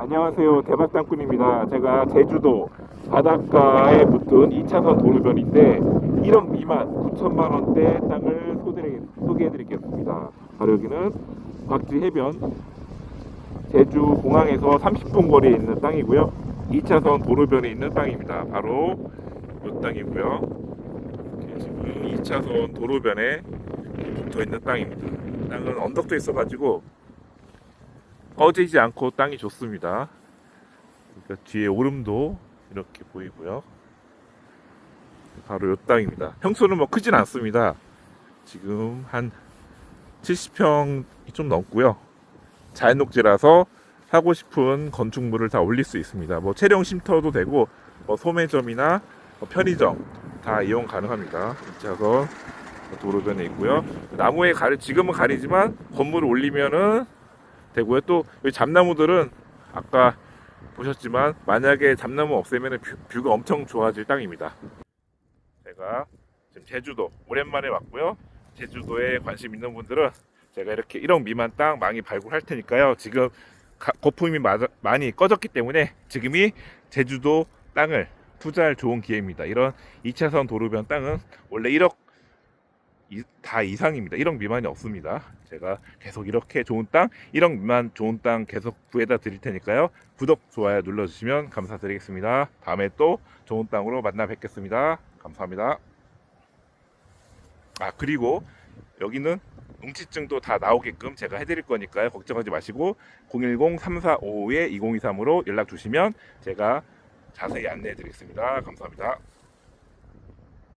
안녕하세요. 대박 땅꾼입니다. 제가 제주도 바닷가에 붙은 2차선 도로변인데 1억 미만 9천만 원대 땅을 소개해 드리겠습니다. 바로 여기는 박지 해변 제주 공항에서 30분 거리에 있는 땅이고요. 2차선 도로변에 있는 땅입니다. 바로 이 땅이고요. 지금 2차선 도로변에 붙어 있는 땅입니다. 땅은 언덕도 있어가지고 꺼지지 않고 땅이 좋습니다. 그러니까 뒤에 오름도 이렇게 보이고요. 바로 이 땅입니다. 평수는 뭐 크진 않습니다. 지금 한 70평이 좀 넘고요. 자연 녹지라서 하고 싶은 건축물을 다 올릴 수 있습니다. 뭐 체령 쉼터도 되고 뭐 소매점이나 뭐 편의점 다 이용 가능합니다. 2차선 도로변에 있고요. 나무에 가리 지금은 가리지만 건물을 올리면은 되고요. 또 여기 잡나무들은 아까 보셨지만 만약에 잡나무 없애면 뷰, 뷰가 엄청 좋아질 땅입니다. 제가 지금 제주도 오랜만에 왔고요. 제주도에 관심 있는 분들은 제가 이렇게 1억 미만 땅 많이 발굴할 테니까요. 지금 가- 거품이 마- 많이 꺼졌기 때문에 지금이 제주도 땅을 투자할 좋은 기회입니다. 이런 2차선 도로변 땅은 원래 1억 이- 다 이상입니다. 1억 미만이 없습니다. 제가 계속 이렇게 좋은 땅, 1억 미만 좋은 땅 계속 구해다 드릴 테니까요. 구독, 좋아요 눌러주시면 감사드리겠습니다. 다음에 또 좋은 땅으로 만나 뵙겠습니다. 감사합니다. 아, 그리고 여기는 농지증도 다 나오게끔 제가 해드릴 거니까요. 걱정하지 마시고 010-3455-2023으로 연락 주시면 제가 자세히 안내해 드리겠습니다. 감사합니다.